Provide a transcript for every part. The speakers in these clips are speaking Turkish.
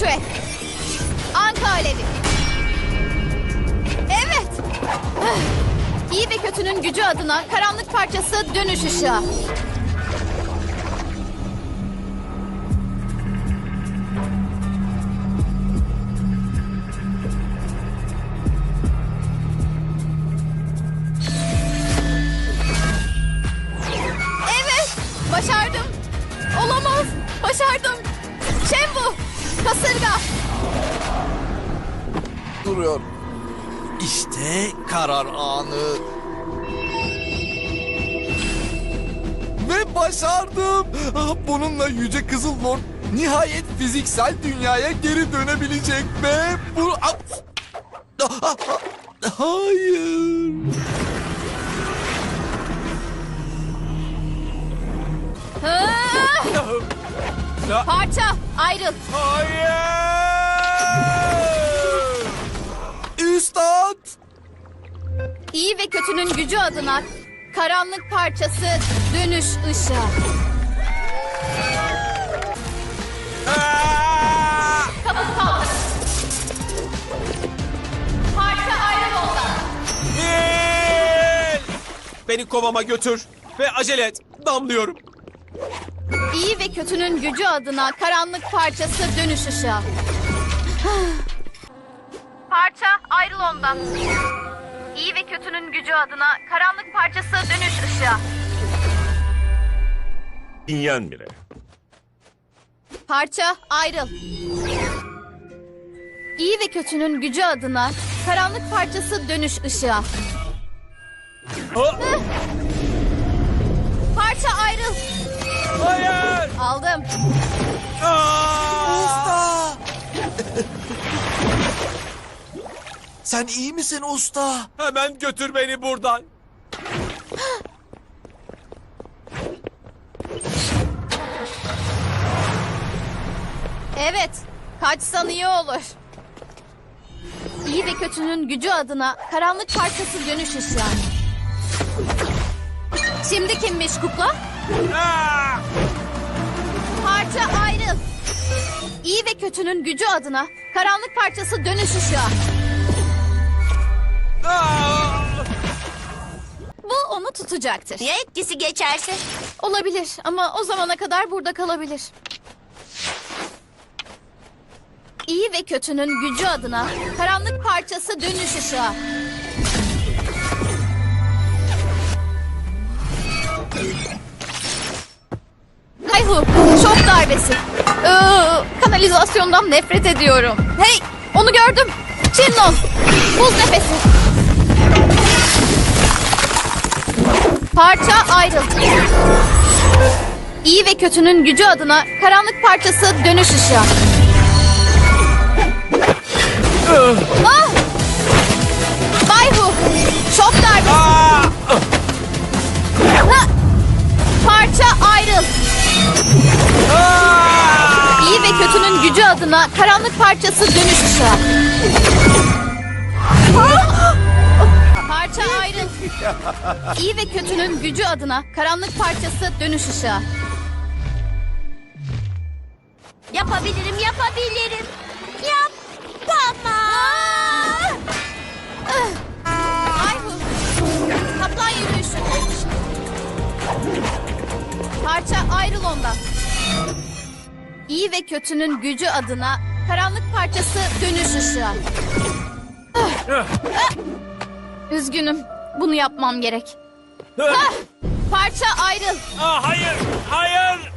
Fengçue. Anka alevi. Evet. İyi ve kötünün gücü adına karanlık parçası dönüş ışığı. İşte karar anı. Ve başardım. Ah, Bununla Yüce Kızıl Lord nihayet fiziksel dünyaya geri dönebilecek ve bu... Ah! Ah, Hayır. Parça, ayrıl. Hayır. Üstad. İyi ve kötünün gücü adına karanlık parçası dönüş ışığı. Kapalı kaldır. Parça. Nil! Beni kovama götür ve acele et. Damlıyorum. İyi ve kötünün gücü adına karanlık parçası dönüş ışığı. Parça ayrıl ondan. İyi ve kötünün gücü adına karanlık parçası dönüş ışığı. Dinlenmire. Parça ayrıl. İyi ve kötünün gücü adına karanlık parçası dönüş ışığı. Ha! Parça ayrıl. Hayır! Aldım. Sen iyi misin usta? Hemen götür beni buradan. Evet, kaçsan iyi olur. İyi ve kötünün gücü adına karanlık parçası dönüş ışığı. Şimdi kimmiş kukla? Parça ayrıl. İyi ve kötünün gücü adına karanlık parçası dönüş ışığı. Bu onu tutacaktır. Ya etkisi geçerse? Olabilir ama o zamana kadar burada kalabilir. İyi ve kötünün gücü adına karanlık parçası dönüş ışığı. Kayhu, şok darbesi. Ee, kanalizasyondan nefret ediyorum. Hey, onu gördüm. Çinlon, buz nefesi. Parça ayrıl. İyi ve kötünün gücü adına karanlık parçası dönüş ışığı. ah! Bayhu, şok darbesi. Parça ayrıl. İyi ve kötünün gücü adına karanlık parçası dönüş ışığı. Parça ayrıl. İyi ve kötünün gücü adına karanlık parçası dönüş ışığı. Yapabilirim, yapabilirim. Yapamam. Ayhu. Kaplan yürüyüşü. Parça ayrıl ondan. İyi ve kötünün gücü adına karanlık parçası dönüş ışığı. Ah. Üzgünüm. Bunu yapmam gerek. Ah! Parça ayrıl. Aa, hayır! Hayır!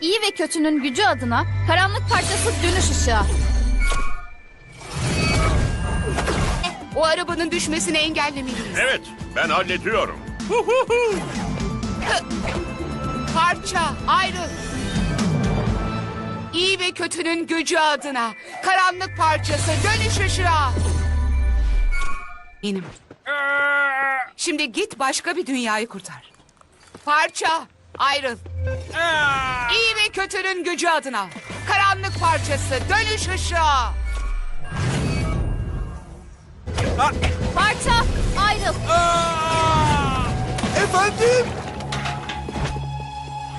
İyi ve kötünün gücü adına karanlık parçası dönüş ışığı. O arabanın düşmesini engellemeliyiz. Evet, ben hallediyorum. Parça, ayrıl. İyi ve kötünün gücü adına. Karanlık parçası, dönüş ışığı. Benim. Şimdi git başka bir dünyayı kurtar. Parça, ayrıl. İyi ve kötünün gücü adına. Karanlık parçası, dönüş ışığı. Parça ayrıl. Efendim?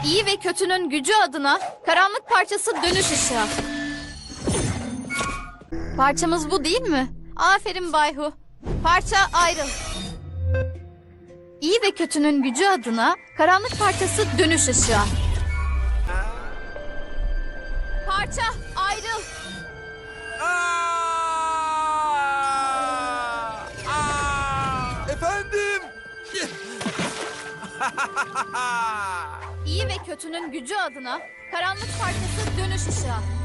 İyi ve kötünün gücü adına karanlık parçası dönüş ışığı. Parçamız bu değil mi? Aferin Bayhu. Parça ayrıl. İyi ve kötünün gücü adına karanlık parçası dönüş ışığı. Parça ayrıl. Efendim. İyi ve kötünün gücü adına karanlık parçası dönüş ışığı.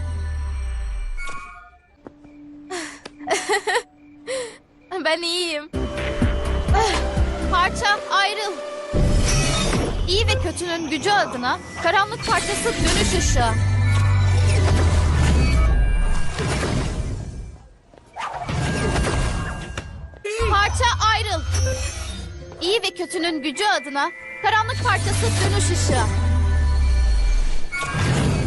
Ben iyiyim. Parça ayrıl. İyi ve kötünün gücü adına karanlık parçası dönüş ışığı. Parça ayrıl. İyi ve kötünün gücü adına karanlık parçası dönüş ışığı.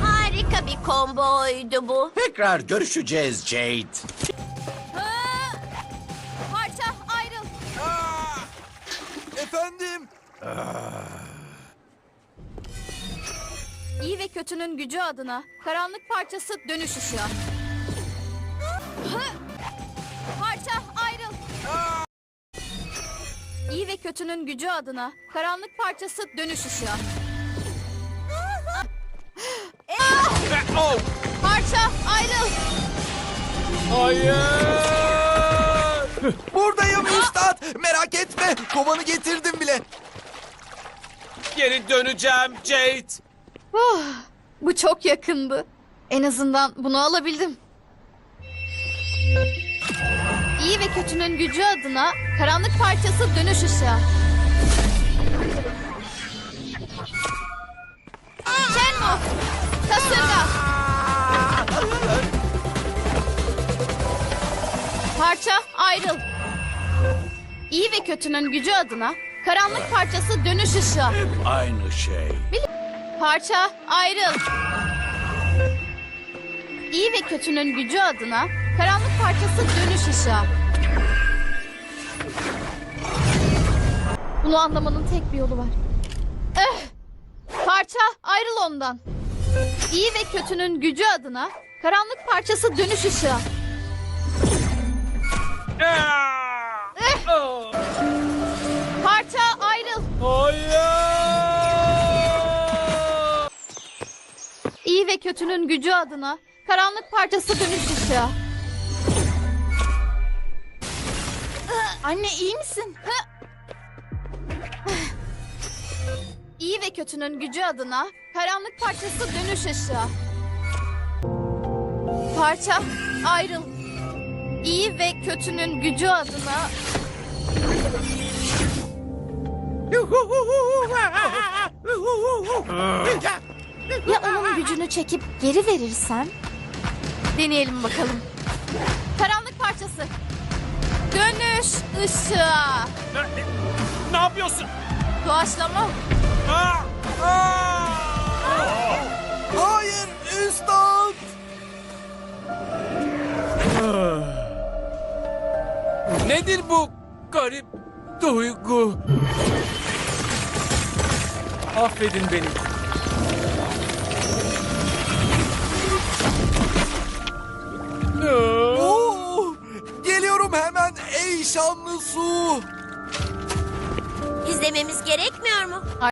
Harika bir komboydu bu. Tekrar görüşeceğiz Jade. Efendim. İyi ve kötünün gücü adına karanlık parçası dönüş ışığı. Ha! Parça ayrıl. İyi ve kötünün gücü adına karanlık parçası dönüş ışığı. Ve oh! Parça ayrıl. Buradayım üstad. Merak etme. Kovanı getirdim bile. Geri döneceğim Jade. Oh, bu çok yakındı. En azından bunu alabildim. İyi ve kötünün gücü adına karanlık parçası dönüş ışığı. Shenmue, kasırga. Parça ayrıl. İyi ve kötünün gücü adına karanlık parçası dönüş ışığı. Aynı şey. Parça ayrıl. İyi ve kötünün gücü adına karanlık parçası dönüş ışığı. Bunu anlamanın tek bir yolu var. Eh! Parça ayrıl ondan. İyi ve kötünün gücü adına karanlık parçası dönüş ışığı. Parça ayrıl. İyi ve kötünün gücü adına karanlık parçası dönüş ışığı. Anne iyi misin? İyi ve kötünün gücü adına karanlık parçası dönüş ışığı. Parça ayrıl. İyi ve kötünün gücü adına Ya onun gücünü çekip geri verirsem? Deneyelim bakalım. Karanlık parçası. Dönüş ışığı. Ne, ne yapıyorsun? Doğaçlama. Aa! Aa! Nedir bu garip duygu? Affedin beni. Oo, geliyorum hemen ey şanlı su. İzlememiz gerekmiyor mu?